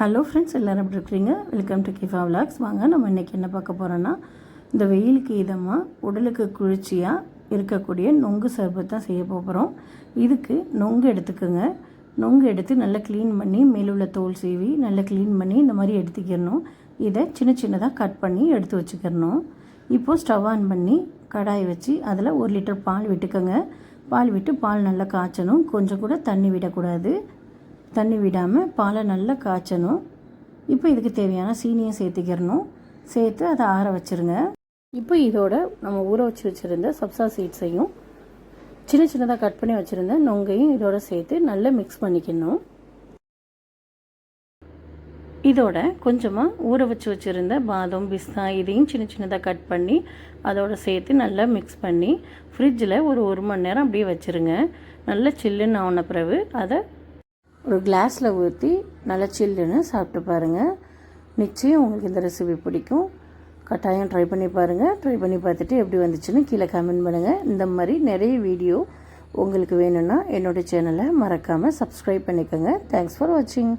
Hello friends எல்லோரும் எப்படி இருக்கிறீங்க? வெல்கம் டு கிஃபா விலாக்ஸ் வாங்க நம்ம இன்றைக்கி என்ன பார்க்க போகிறோன்னா இந்த வெயிலுக்கு இதமாக உடலுக்கு குளிர்ச்சியாக இருக்கக்கூடிய நொங்கு சர்பத் தான் செய்ய போகிறோம் இதுக்கு நொங்கு எடுத்துக்கோங்க. நொங்கு எடுத்து நல்லா க்ளீன் பண்ணி மேலுள்ள தோல் சீவி நல்லா க்ளீன் பண்ணி இந்த மாதிரி எடுத்துக்கிடணும். இதை சின்ன சின்னதாக கட் பண்ணி எடுத்து வச்சுக்கிறணும் இப்போது ஸ்டவ் ஆன் பண்ணி கடாய் வச்சு அதில் ஒரு லிட்டர் பால் விட்டுக்கோங்க. பால் விட்டு பால் நல்லா காய்ச்சணும். கொஞ்சம் கூட தண்ணி விடக்கூடாது. தண்ணி விடாமல் பாலை நல்லா காய்ச்சணும். இப்போ இதுக்கு தேவையான சீனியை சேர்த்துக்கிறணும். சேர்த்து அதை ஆற வச்சுருங்க. இப்போ இதோட நம்ம ஊற வச்சு வச்சுருந்த சப்சா சீட்ஸையும் சின்ன சின்னதாக கட் பண்ணி வச்சுருந்த நொங்கையும் இதோட சேர்த்து நல்லா மிக்ஸ் பண்ணிக்கணும். இதோட கொஞ்சமாக ஊற வச்சு வச்சுருந்த பாதம் பிஸ்தா இதையும் சின்ன சின்னதாக கட் பண்ணி அதோட சேர்த்து நல்லா மிக்ஸ் பண்ணி ஃப்ரிட்ஜில் ஒரு ஒரு மணி நேரம் அப்படியே வச்சுருங்க. நல்லா சில்லுன்னு ஆன பிறகு அதை ஒரு கிளாஸில் ஊற்றி நல்லா சில்லுன்னு சாப்பிட்டு பாருங்கள் நிச்சயம் உங்களுக்கு இந்த ரெசிபி பிடிக்கும். கட்டாயம் ட்ரை பண்ணி பாருங்கள் ட்ரை பண்ணி பார்த்துட்டு எப்படி வந்துச்சுன்னு கீழே கமெண்ட் பண்ணுங்கள் இந்த மாதிரி நிறைய வீடியோ உங்களுக்கு வேணும்னா என்னோடய சேனலை மறக்காமல் சப்ஸ்கிரைப் பண்ணிக்கோங்க. தேங்க்ஸ் ஃபார் வாட்சிங்